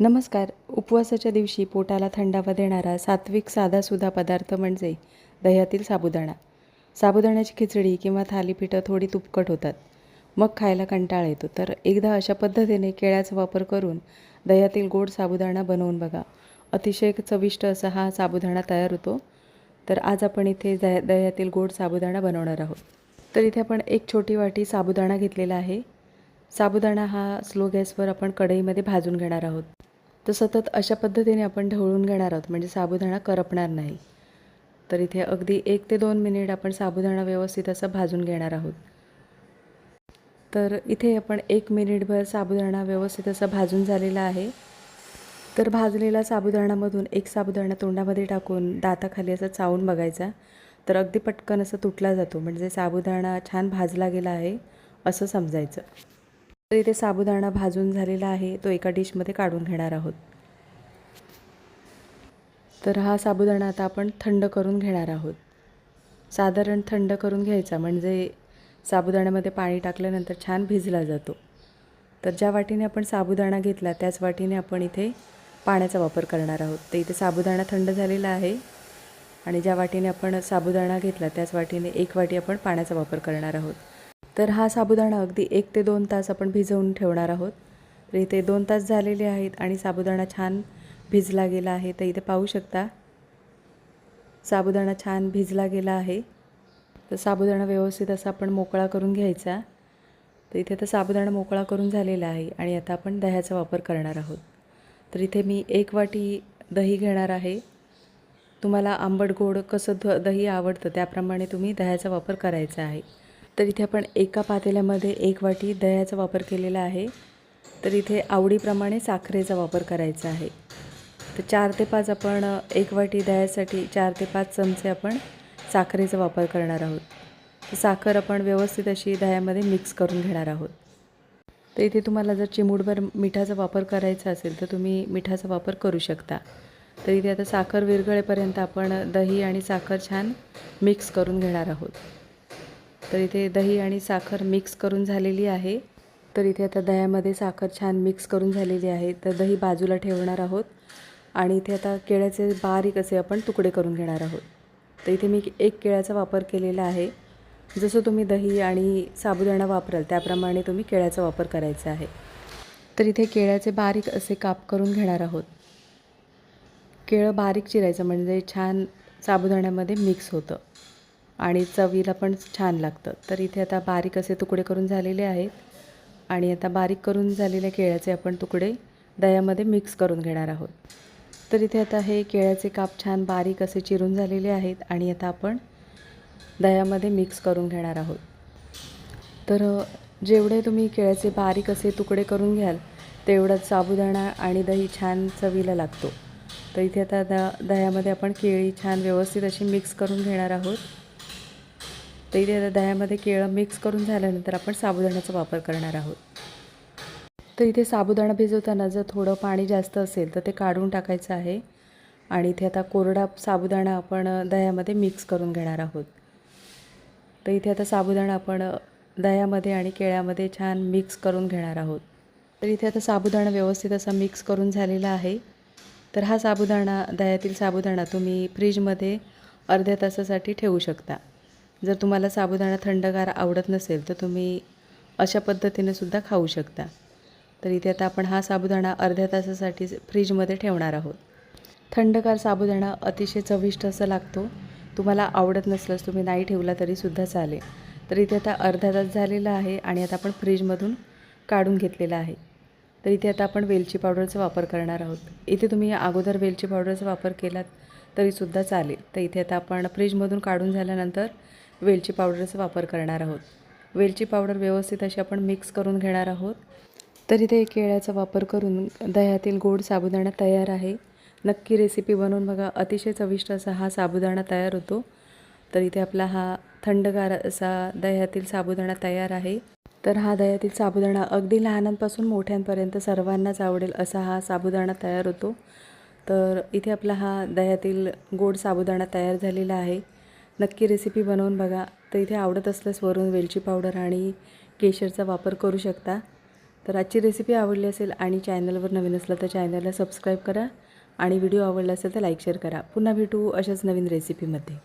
नमस्कार. उपवासाच्या दिवशी पोटाला थंडावा देणारा सात्विक साधासुधा पदार्थ म्हणजे दह्यातील साबुदाणा. साबुदाण्याची खिचडी किंवा थालीपीठं थोडी तुपकट होतात. मग खायला कंटाळा येतो. तर एकदा अशा पद्धतीने केळ्याचा वापर करून दह्यातील गोड साबुदाणा बनवून बघा. अतिशय चविष्ट असा हा साबुदाणा तयार होतो. तर आज आपण इथे दह्या दह्यातील गोड साबुदाणा बनवणार आहोत. तर इथे आपण एक छोटी वाटी साबुदाणा घेतलेला आहे. साबुदाणा हा स्लो गॅसवर आपण कढईमध्ये भाजून घेणार आहोत. तर सतत अशा पद्धतीने आपण ढवळून घेणार आहोत. म्हणजे साबुदाणा करपणार नाही. तर इथे अगदी एक ते दोन मिनिट आपण साबुदाणा व्यवस्थित असा भाजून घेणार आहोत. तर इथे आपण एक मिनिटभर साबुदाणा व्यवस्थित असा भाजून झालेला आहे. तर भाजलेला साबुदाणामधून एक साबुदाणा तोंडामध्ये टाकून दाताखाली असं चावून बघायचा. तर अगदी पटकन असं तुटला जातो. म्हणजे साबुदाणा छान भाजला गेला आहे असं समजायचं. तर इथे साबुदाणा भाजून झालेला आहे तो एका डिशमध्ये काढून घेणार आहोत. तर हा साबुदाणा आता आपण थंड करून घेणार आहोत. साधारण थंड करून घ्यायचा म्हणजे साबुदाण्यामध्ये पाणी टाकल्यानंतर छान भिजला जातो. तर ज्या वाटीने आपण साबुदाणा घेतला त्याच वाटीने आपण इथे पाण्याचा वापर करणार आहोत. तर इथे साबुदाणा थंड झालेला आहे आणि ज्या वाटीने आपण साबुदाणा घेतला त्याच वाटीने एक वाटी आपण पाण्याचा वापर करणार आहोत. तर हा साबुदाणा अगदी एक ते दोन तास आपण भिजवून ठेवणार आहोत. तर इथे दोन तास झालेले आहेत आणि साबुदाणा छान भिजला गेला आहे. तर इथे पाहू शकता साबुदाणा छान भिजला गेला आहे. तर साबुदाणा व्यवस्थित असा आपण मोकळा करून घ्यायचा. तर इथे तर साबुदाणा मोकळा करून झालेला आहे आणि आता आपण दह्याचा वापर करणार आहोत. तर इथे मी एक वाटी दही घेणार आहे. तुम्हाला आंबट गोड कसं ध दही आवडतं त्याप्रमाणे तुम्ही दह्याचा वापर करायचा आहे. तर इथे आपण एका पातेल्यामध्ये एक वाटी दह्याचा वापर केलेला आहे. तर इथे आवडीप्रमाणे साखरेचा वापर करायचा आहे. तर चार ते पाच आपण एक वाटी दह्यासाठी चार ते पाच चमचे आपण साखरेचा वापर करणार आहोत. साखर आपण व्यवस्थित अशी दह्यामध्ये मिक्स करून घेणार आहोत. तर इथे तुम्हाला जर चिमूटभर मिठाचा वापर करायचा असेल तर तुम्ही मिठाचा वापर करू शकता. तर इथे आता साखर विरघळेपर्यंत आपण दही आणि साखर छान मिक्स करून घेणार आहोत. तर इथे दही आणि साखर मिक्स करून झालेली आहे. तर इथे आता दह्यामध्ये साखर छान मिक्स करून झालेली आहे. तर दही बाजूला ठेवणार आहोत. आणि इथे आता केळ्याचे बारीक असे आपण तुकडे करून घेणार आहोत. तर इथे मी एक केळ्याचा वापर केलेला आहे. जसं तुम्ही दही आणि साबुदाणा वापराल त्याप्रमाणे तुम्ही केळ्याचा वापर करायचा आहे. तर इथे केळ्याचे बारीक असे काप करून घेणार आहोत. केळं बारीक चिरायचं म्हणजे छान साबुदाण्यामध्ये मिक्स होतं. आणि चवीला पण छान लागतं. तर इथे आता बारीक असे तुकडे करून झालेले आहेत. आणि आता बारीक करून झालेल्या केळ्याचे आपण तुकडे दह्यामध्ये मिक्स करून घेणार आहोत. तर इथे आता हे केळ्याचे काप छान बारीक असे चिरून झालेले आहेत आणि आता आपण दह्यामध्ये मिक्स करून घेणार आहोत. तर जेवढे तुम्ही केळ्याचे बारीक असे तुकडे करून घ्याल तेवढाच साबुदाणा आणि दही छान चवीला लागतो. तर इथे आता द दह्यामध्ये आपण केळी छान व्यवस्थित अशी मिक्स करून घेणार आहोत. तर इथे आता दह्यामध्ये केळं मिक्स करून झाल्यानंतर आपण साबुदाण्याचा वापर करणार आहोत. तर इथे साबुदाणा भिजवताना जर थोडं पाणी जास्त असेल तर ते काढून टाकायचं आहे. आणि इथे आता कोरडा साबुदाणा आपण दह्यामध्ये मिक्स करून घेणार आहोत. तर इथे आता साबुदाणा आपण दह्यामध्ये आणि केळ्यामध्ये छान मिक्स करून घेणार आहोत. तर इथे आता साबुदाणा व्यवस्थित असा मिक्स करून झालेला आहे. तर हा साबुदाणा दह्यातील साबुदाणा तुम्ही फ्रीजमध्ये अर्ध्या तासासाठी ठेवू शकता. जर तुम्हाला साबुदाणा थंडगार आवडत नसेल तर तुम्ही अशा पद्धतीने सुद्धा खाऊ शकता. तर इथे आता आपण हा साबुदाणा अर्ध्या तासासाठी फ्रीजमध्ये ठेवणार आहोत. थंडगार साबुदाणा अतिशय चविष्ट असा लागतो. तुम्हाला आवडत नसल्यास तुम्ही नाही ठेवला तरीसुद्धा चालेल. तर इथे आता अर्धा तास झालेला आहे आणि आता आपण फ्रीजमधून काढून घेतलेला आहे. तर इथे आता आपण वेलची पावडरचा वापर करणार आहोत. इथे तुम्ही अगोदर वेलची पावडरचा वापर केलात तरीसुद्धा चालेल. तर इथे आता आपण फ्रीजमधून काढून झाल्यानंतर वेलची पावडरचा वापर करणार आहोत. वेलची पावडर व्यवस्थित अशी आपण मिक्स करून घेणार आहोत. तर इथे केळ्याचा वापर करून दह्यातील गोड साबुदाणा तयार आहे. नक्की रेसिपी बनवून बघा. अतिशय चविष्ट असा हा साबुदाणा तयार होतो. तर इथे आपला हा थंडगार असा दह्यातील साबुदाणा तयार आहे. तर हा दह्यातील साबुदाणा अगदी लहानांपासून मोठ्यांपर्यंत सर्वांनाच आवडेल असा हा साबुदाणा तयार होतो. तर इथे आपला हा दह्यातील गोड साबुदाणा तयार झालेला आहे. नक्की रेसिपी बनवून बघा. तर इथे आवडत असल्यास वरून वेलची पावडर आणि केशरचा वापर करू शकता. तर आजची रेसिपी आवडली असेल आणि चॅनलवर नवीन असला तर चॅनलला सबस्क्राईब करा. आणि व्हिडिओ आवडला असेल तर लाईक शेअर करा. पुन्हा भेटू अशाच नवीन रेसिपीमध्ये